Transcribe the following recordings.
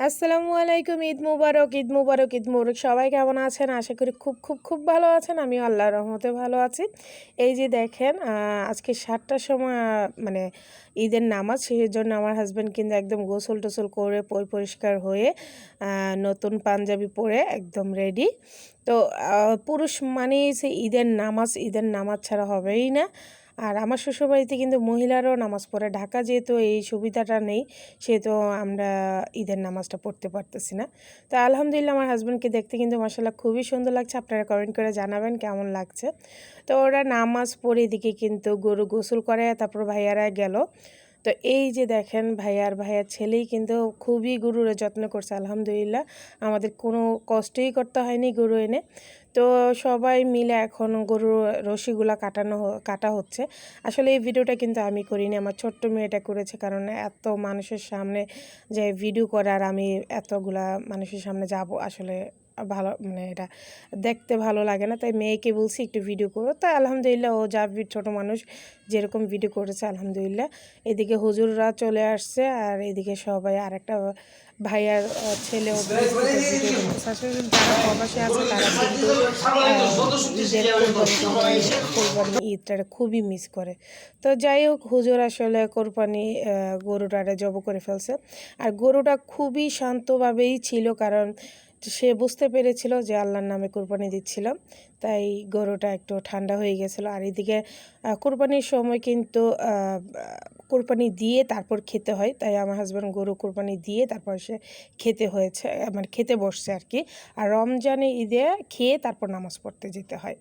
আসসালামু আলাইকুম, ঈদ মুবারক ঈদ মুবারক ঈদ মুবারক। সবাই কেমন আছেন? আশা করি খুব খুব খুব ভালো আছেন। আমি আল্লাহর রহমতে ভালো আছি। এই যে দেখেন আজকে সাতটার সময় মানে ঈদের নামাজ সেই জন্য আমার হাজব্যান্ড কিন্তু একদম গোসল টোসল করে পই পরিষ্কার হয়ে নতুন পাঞ্জাবি পরে একদম রেডি তো পুরুষ মানেই সে ঈদের নামাজ ঈদের নামাজ ছাড়া হবেই না। আর আমার শ্বশুরবাড়িতে কিন্তু মহিলারাও নামাজ পড়ে। ঢাকা যেহেতু এই সুবিধাটা নেই, সেহেতু আমরা ঈদের নামাজটা পড়তে পারতেছি না। তো আলহামদুলিল্লাহ আমার হাজব্যান্ডকে দেখতে কিন্তু মাসাল্লাহ খুবই সুন্দর লাগছে। আপনারা কমেন্ট করে জানাবেন কেমন লাগছে। তো ওরা নামাজ পড়ে এদিকে কিন্তু গরু গোসল করে তারপর ভাইয়ারা গেল। তো এই যে দেখেন ভাইয়ার ভাইয়ার ছেলেই কিন্তু খুবই গরুর যত্ন করছে, আলহামদুলিল্লাহ। আমাদের কোনো কষ্টই করতে হয়নি গরু এনে। তো সবাই মিলে এখন গরুর রশিগুলা কাটানো কাটা হচ্ছে। আসলে এই ভিডিওটা কিন্তু আমি করিনি, আমার ছোট্ট মেয়েটা করেছে কারণ এত মানুষের সামনে যে ভিডিও করার আমি এতগুলা মানুষের সামনে যাব আসলে ভালো মানে এটা দেখতে ভালো লাগে না। তাই মেয়েকে বলছি একটু ভিডিও করো। তাই আলহামদুলিল্লাহ ও যা ছোট মানুষ যেরকম ভিডিও করেছে, আলহামদুলিল্লাহ। এদিকে হুজুররা চলে আসছে আর এদিকে সবাই আর একটা ভাইয়ার ছেলে আছে ঈদটা খুবই মিস করে। তো যাই হোক, হুজুর আসলে কোরবানি গরুটারে জব করে ফেলছে। আর গরুটা খুবই শান্তভাবেই ছিল কারণ সে বুঝতে পেরেছিল যে আল্লাহর নামে কোরবানি দিচ্ছিল তাই গরুটা একটু ঠান্ডা হয়ে গেছিল। আর এদিকে কোরবানির সময় কিন্তু কোরবানি দিয়ে তারপর খেতে হয়। তাই আমার হাজব্যান্ড গরু কোরবানি দিয়ে তারপর সে খেতে হয়েছে মানে খেতে বসছে আর কি আর রমজানে ঈদে খেয়ে তারপর নামাজ পড়তে যেতে হয়।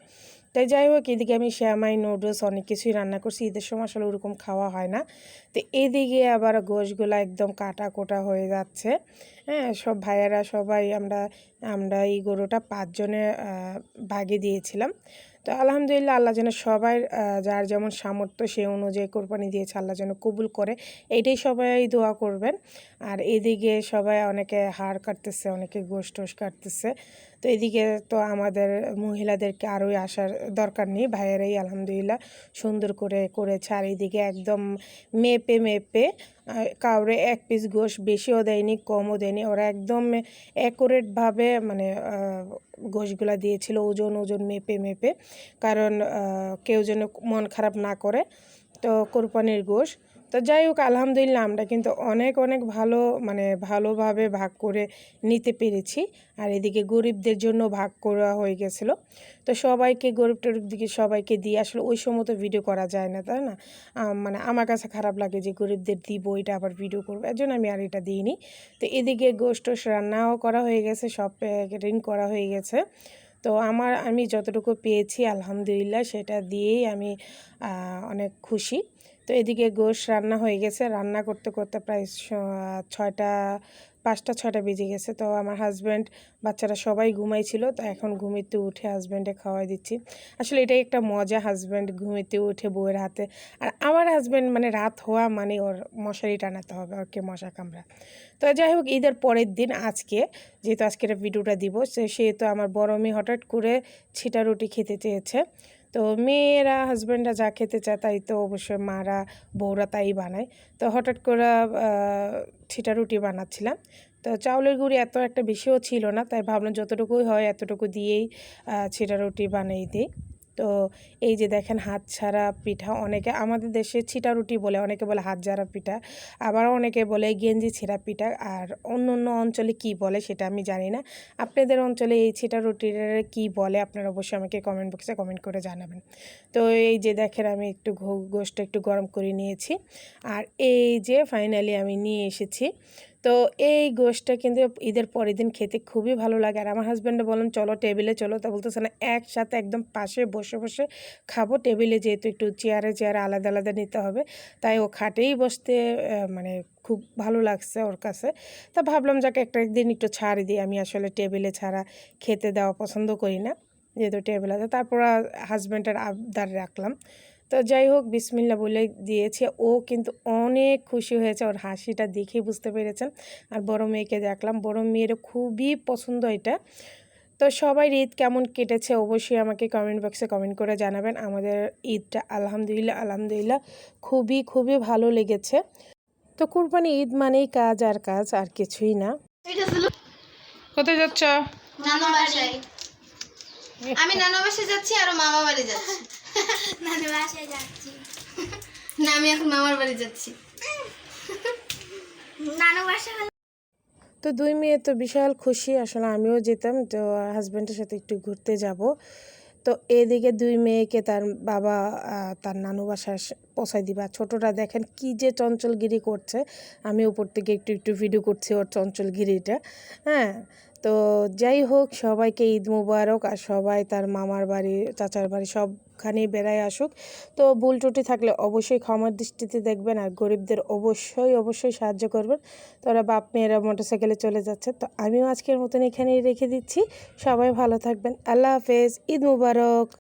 তাই যাই হোক, এদিকে আমি শ্যামাই, নুডলস অনেক কিছুই রান্না করছি। ঈদের সময় আসলে ওরকম খাওয়া হয় না। তো এদিকে আবার গোশগুলা একদম কাটা কোটা হয়ে যাচ্ছে। হ্যাঁ সব ভাইয়েরা সবাই আমরা আমরা এই গরুটা পাঁচজনে ভাগে দিয়েছিলাম। তো আলহামদুলিল্লাহ আল্লাহ যেন সবাই যার যেমন সামর্থ্য সে অনুযায়ী কোরবানি দিয়েছে, আল্লাহ যেন কবুল করে। এইটাই সবাই দোয়া করবেন। আর এদিকে সবাই অনেকে হাড় কাটতেছে, অনেকে গোশ টোশ কাটতেছে। তো এদিকে তো আমাদের মহিলাদেরকে আরোই আসার দরকার নেই। ভাইয়েরাই আলহামদুলিল্লাহ সুন্দর করে করেছে। আর এদিকে একদম মেপে মেপে কাউরে এক পিস গোশ বেশিও দেয়নি, কমও দেয়নি। ওরা একদম অ্যাকুরেটভাবে মানে গোশগুলা দিয়েছিল ওজন ওজন মেপে মেপে। কারণ কেউ যেন মন খারাপ না করে। তো কোরবানির গোশ তো যাই হোক, আলহামদুলিল্লাহ আমরা কিন্তু অনেক অনেক ভালো মানে ভালোভাবে ভাগ করে নিতে পেরেছি। আর এদিকে গরিবদের জন্য ভাগ করা হয়ে গেছিল। তো সবাইকে, গরিব টরিব দিকে সবাইকে দিয়ে আসলে ওই সময় তো ভিডিও করা যায় না, তাই না? মানে আমার কাছে খারাপ লাগে যে গরিবদের দিব, এটা আবার ভিডিও করব, এর জন্য আমি আর এটা দিইনি। তো এদিকে গোষ্ঠ রান্নাও করা হয়ে গেছে, সব প্যাকেটিং করা হয়ে গেছে। তো আমার, আমি যতটুকু পেয়েছি, আলহামদুলিল্লাহ, সেটা দিয়েই আমি অনেক খুশি। তো এদিকে গোশ রান্না হয়ে গেছে। রান্না করতে করতে প্রায় ছয়টা, পাঁচটা, ছয়টা বেজে গেছে। তো আমার হাজব্যান্ড বাচ্চারা সবাই ঘুমাইছিল। তো এখন ঘুমিতে উঠে হাজব্যান্ডে খাওয়াই দিচ্ছি। আসলে এটাই একটা মজা হাজব্যান্ড ঘুমিতে উঠে বউয়ের হাতে। আর আমার হাজব্যান্ড মানে রাত হওয়া মানে ওর মশারি টানাতে হবে ওকে মশা কামড়া। তো যাই হোক, ঈদের পরের দিন আজকে যেহেতু আজকের ভিডিওটা দিব সেহেতু আমার বড় মেয়ে হঠাৎ করে ছিটা রুটি খেতে চেয়েছে। তো মেয়েরা হাজব্যান্ডরা যা খেতে চায় তাই তো অবশ্যই মারা, বউরা তাই বানায়। তো হঠাৎ করে ছিটা রুটি বানাচ্ছিলাম। তো চাউলের গুঁড়ি এত একটা বেশিও ছিল না, তাই ভাবলাম যতটুকুই হয় এতটুকু দিয়েই ছিটা রুটি বানিয়ে দিই। তো এই যে দেখেন হাত ছাড়া পিঠা অনেকে আমাদের দেশে ছিটা রুটি বলে, অনেকে বলে হাত ছাড়া পিঠা। আবার অনেকে বলে গেঞ্জি ছিঁড়া পিঠা। আর অন্য অন্য অঞ্চলে কি বলে সেটা আমি জানি না। আপনাদের অঞ্চলে এই ছিটা রুটির কি বলে আপনারা অবশ্যই আমাকে কমেন্ট বক্সে কমেন্ট করে জানাবেন। তো এই যে দেখেন আমি একটু গোশটা একটু গরম করে নিয়েছি। আর এই যে ফাইনালি আমি নিয়ে এসেছি তো এই গোশটা কিন্তু ঈদের পরের দিন খেতে খুবই ভালো লাগে। আর আমার হাজব্যান্ডে বললাম চলো টেবিলে চলো। তা বলতেছে না, একসাথে একদম পাশে বসে বসে খাব। টেবিলে যেহেতু একটু চেয়ারে চেয়ারে আলাদা আলাদা নিতে হবে। তাই ও খাটেই বসতে মানে খুব ভালো লাগছে ওর কাছে। তা ভাবলাম, যাকে, একটা একদিন একটু ছাড় দিই। আমি আসলে টেবিলে ছাড়া খেতে দেওয়া পছন্দ করি না, যেহেতু টেবিল আছে। তারপর হাজব্যান্ডের আবদার রাখলাম। তো যাই হোক বিসমিল্লা বলে দিয়েছে। ও কিন্তু অনেক খুশি হয়েছে ওর হাসিটা দেখেই বুঝতে পেরেছেন। আর বড় মেয়েকে দেখলাম বড় মেয়ের খুবই পছন্দ এটা। তো সবাই ঈদ কেমন কেটেছে অবশ্যই আমাকে কমেন্ট বক্সে কমেন্ট করে জানাবেন। আমাদের ঈদটা আলহামদুলিল্লাহ আলহামদুলিল্লাহ খুবই খুবই ভালো লেগেছে। তো কুরবানি ঈদ মানেই কাজ আর কাজ আর কিছুই না। এটা ছিল কোথায় যাচ্ছ আমি নানু বাসায় যাচ্ছি আর মামা বাড়ি যাচ্ছি। যাচ্ছি। না আমি এখন মামার বাড়ি যাচ্ছি। নানু বাসায় তো দুই মেয়ে তো বিশাল খুশি আসলে আমিও যেতাম তো হাজব্যান্ডের সাথে একটু ঘুরতে যাব। তো এদিকে দুই মেয়েকে তার বাবা তার নানু বাসায় এসে পৌঁছায় দিবা। ছোটটা দেখেন কি যে চঞ্চলগিরি করছে। আমি উপর থেকে একটু একটু ভিডিও করছি ওর চঞ্চলগিরিটা। হ্যাঁ তো যাই হোক সবাইকে ঈদ মুবারক। আর সবাই তার মামার বাড়ি চাচার বাড়ি সবখানেই বেড়ায় আসুক। তো ভুল ত্রুটি থাকলে অবশ্যই ক্ষমার দৃষ্টিতে দেখবেন আর গরিবদের অবশ্যই অবশ্যই সাহায্য করবেন। তো ওরা বাপ মেয়েরা মোটরসাইকেলে চলে যাচ্ছে। তো আমিও আজকের মতন এখানেই রেখে দিচ্ছি। সবাই ভালো থাকবেন। আল্লাহ হাফেজ। ঈদ মুবারক।